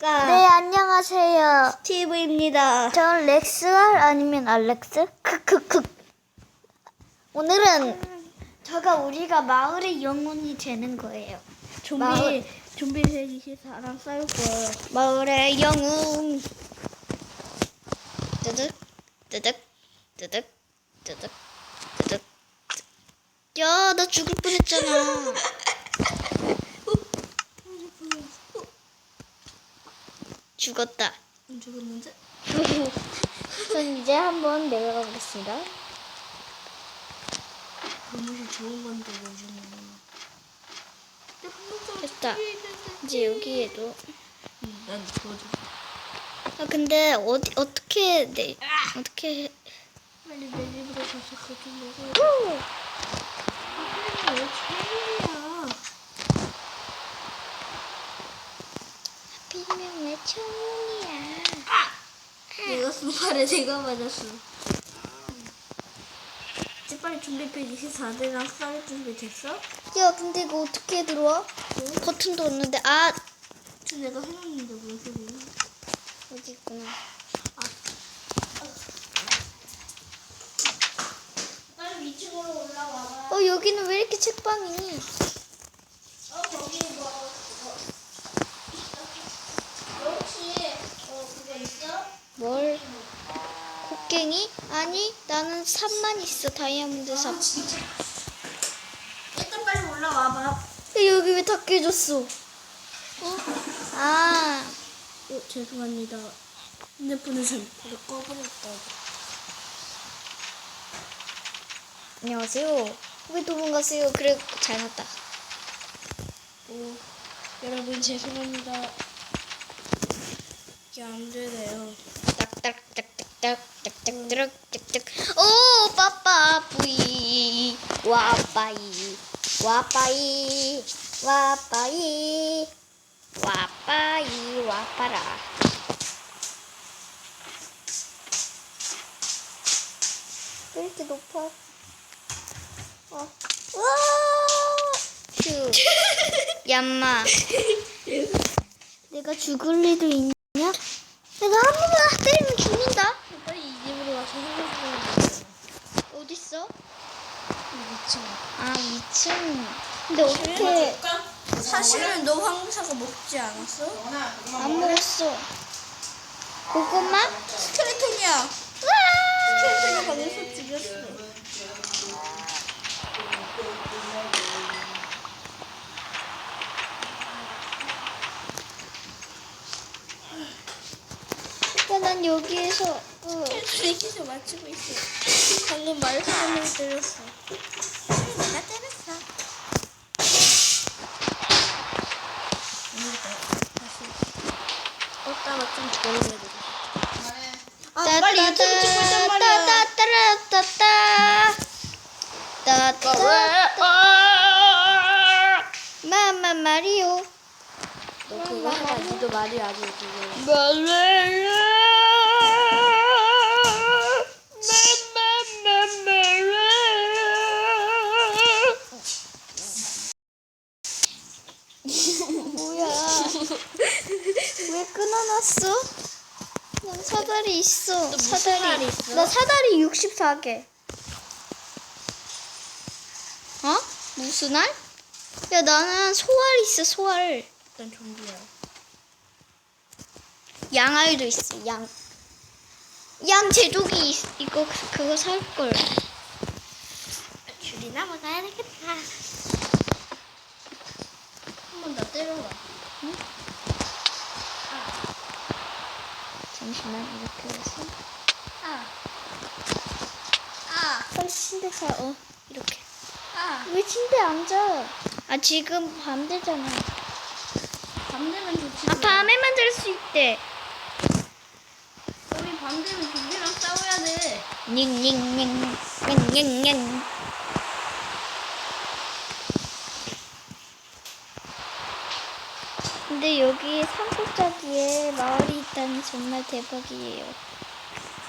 안녕하십니까. 네, 안녕하세요. 스티브입니다. 전 렉스알 아니면 알렉스? 크크크. 오늘은 저가 우리가 마을의 영혼이 되는 거예요. 좀비, 마을. 좀비 세기 사람 싸울 거예요. 마을의 영웅. 뜨득, 뜨득, 뜨득, 뜨득, 뜨득. 야, 나 죽을 뻔했잖아. 죽었다. 안 죽었는데? 전 이제 한번 내려가 보겠습니다. 너무 좋은 건데 요즘은. 됐다. 이제 여기에도. 난 도와줘. 아 근데 어디 어떻게 내 어떻게 해? 빨리 내 집으로 가서 그렇게 먹어. 왜 처음이야? 왜 처음이야? 내가 쓴 말에 내가 맞았어. 이제 빨리 준비 페이지 14대랑 싸울 준비 됐어? 야 근데 이거 어떻게 들어와? 버튼도 없는데 아 저 내가 해놨는데 뭔 소리야? 어디 있구나. 빨리 2층으로 올라와봐. 어 여기는 왜 이렇게 책방이니? 어, 거기 뭐, 뭐. 너 혹시, 어, 그거 있어? 뭘? 곡괭이? 아니 나는 삽만 있어 다이아몬드 삽. 아, 진짜. 일단 빨리 올라와봐. 야, 여기 왜 다 깨졌어? 어? 아 어, 죄송합니다. 핸드폰을 전부를 꺼버렸다. 안녕하세요. 왜 도망갔어요? 그래 잘 맞다. 오, 여러분 죄송합니다. 이게 안 되네요. 딱딱딱딱딱딱딱딱딱 오 빠빠 뿌이 와빠이 와빠이 와빠이 와빠이 와빠라 왜 이렇게 높아? 어. 우와! 휴. 얌마. 내가 죽을 리도 있냐? 내가 한 번만 때리면 죽는다. 빨리 이 집으로 와서 해보세요. 어딨어? 미쳐. 아, 2층. 근데 어떻게 사실은 너 황사가 먹지 않았어? 안 먹었어? 고구마? 스켈레톤이야. 와! 스켈레톤이 거기서 죽였어. 야, 난 여기에서 어, 스켈레톤이 맞추고 있어. 방금 말사람을 때렸어. 내가 때렸어. 다시. 떴다가 좀 돼. 아, 빨리 유튜브 찍고 있단 말이야. 따따따따따따 따따따 마마 마리오 너 그거 해라. 니도 말이 아주 그거. 뭐야? 나 사다리 64개. 어? 무슨 알? 야 나는 소알 있어 소알. 일단 좀비야. 양알도 있어 양. 양 제독이 있, 이거 그- 그거 살 걸. 줄이 넘어가야 되겠다. 한 번 더 때려봐. 잠시만 이렇게 해서. 아. 아. 빨리 침대 사. 어 이렇게. 아. 왜 침대 앉아? 아 지금 밤 되잖아. 밤 되면 좋지. 아 밤에 만들 수 있대. 우리 밤 되면 좀비랑 싸워야 돼. 닝닝닝 닝닝닝. 근데 여기 산꼭자기에 마을이 있다니 정말 대박이에요.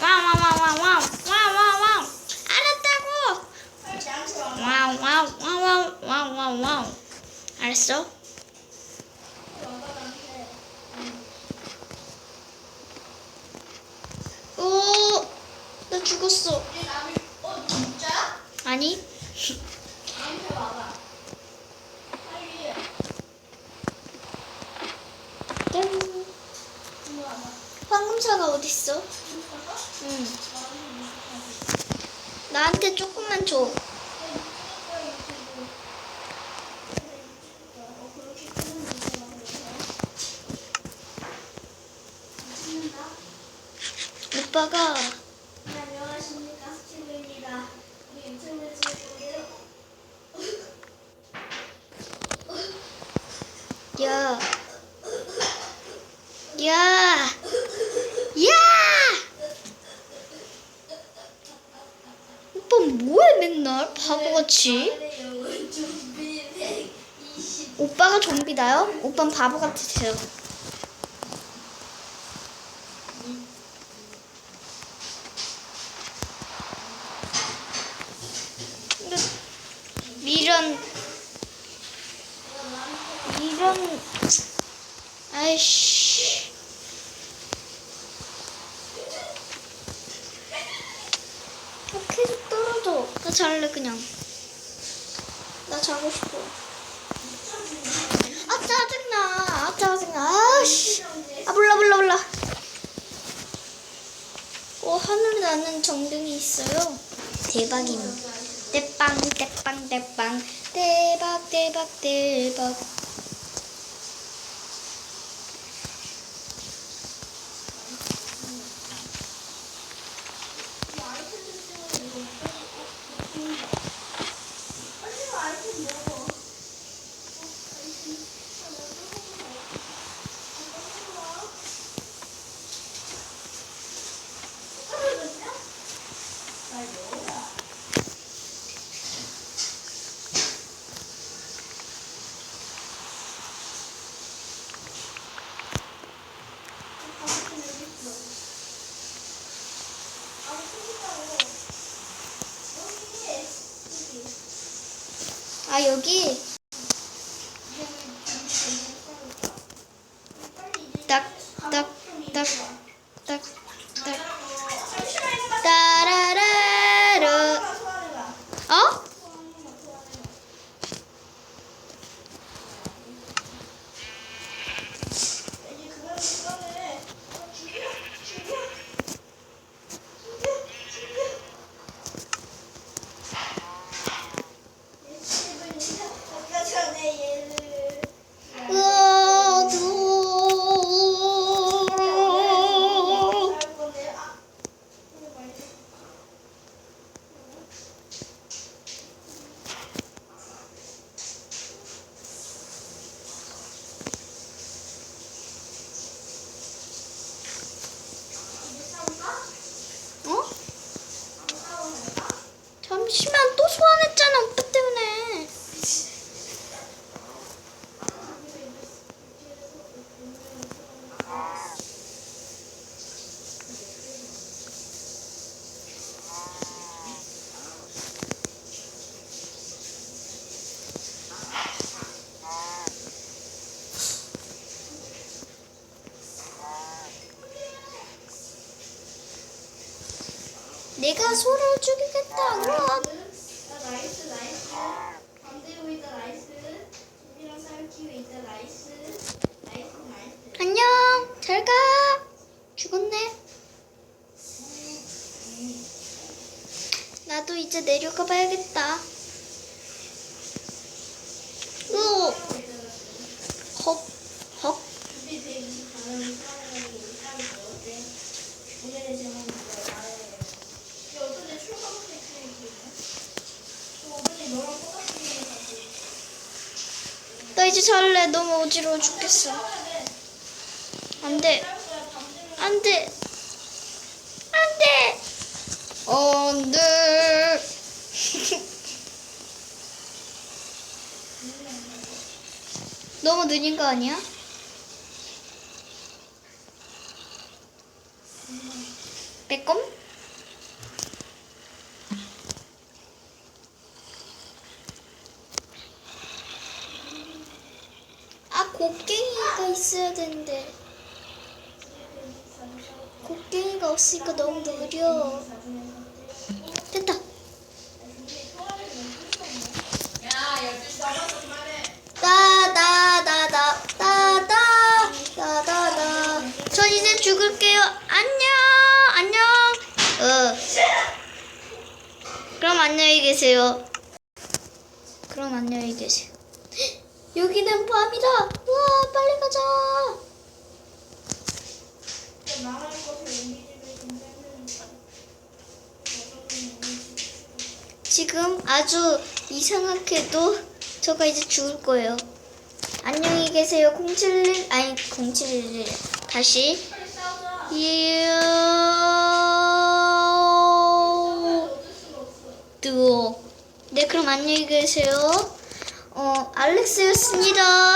와와와와와와와와 알았다고. 와와와와와와와 알았어? 오, 나 죽었어. 어 진짜? 아니. 방금 차가 어딨어? 응. 나한테 조금만 줘. 오빠가 네, 안녕하십니까 스티브입니다. 우리 유튜브에서 보게요. 야. 야. 야! 오빠 뭐해 맨날 120. 오빠가 좀비다요? 오빠는 바보 같으세요. 이런 이런 아이씨 아, 계속 떨어져. 나 잘래 그냥. 나 자고 싶어. 아 짜증나. 아 짜증나. 아씨. 아 몰라 몰라 몰라. 어 하늘에 나는 정등이 있어요. 대박입니다. 대빵 대빵 대빵 대박 대박 대박. 아 여기 딱딱딱딱딱 따라라라 어? 으아, 어? 잠시만 또 소환했잖아 오빠 때문에 내가 소를 죽이겠다. 그럼. 안녕. 잘가. 죽었네. 나도 이제 내려가 봐야겠다 으 헉, 헉. 준비 120 가는 사람이 우리 사람이 어때? 오늘의 제목은 뭐야? 야 어쩐지 출근부터 있으니까 저 어쩐지 너랑 똑같은 게 같아 너무 어지러워 죽겠어 싸워야 돼안 돼. 짧고요. 밤새면 안 돼. 안 돼. 안 돼. 너무 느린 거 아니야? 빼꼼? 아, 곡괭이가 있어야 되는데. 곡괭이가 없으니까 너무 느려. 됐다. 야, 12시 넘어서 그만해. 따다다다다다다다다. 전 이제 죽을게요. 안녕, 안녕. 어. 그럼 안녕히 계세요. 그럼 안녕히 계세요. 여기는 밤이다. 우와, 빨리 가자. 지금 아주 이상하게도 저가 이제 죽을 거예요. 안녕히 계세요. 071 아니 0711 다시. 이요. 뜨거. 네 그럼 안녕히 계세요. 어 알렉스였습니다.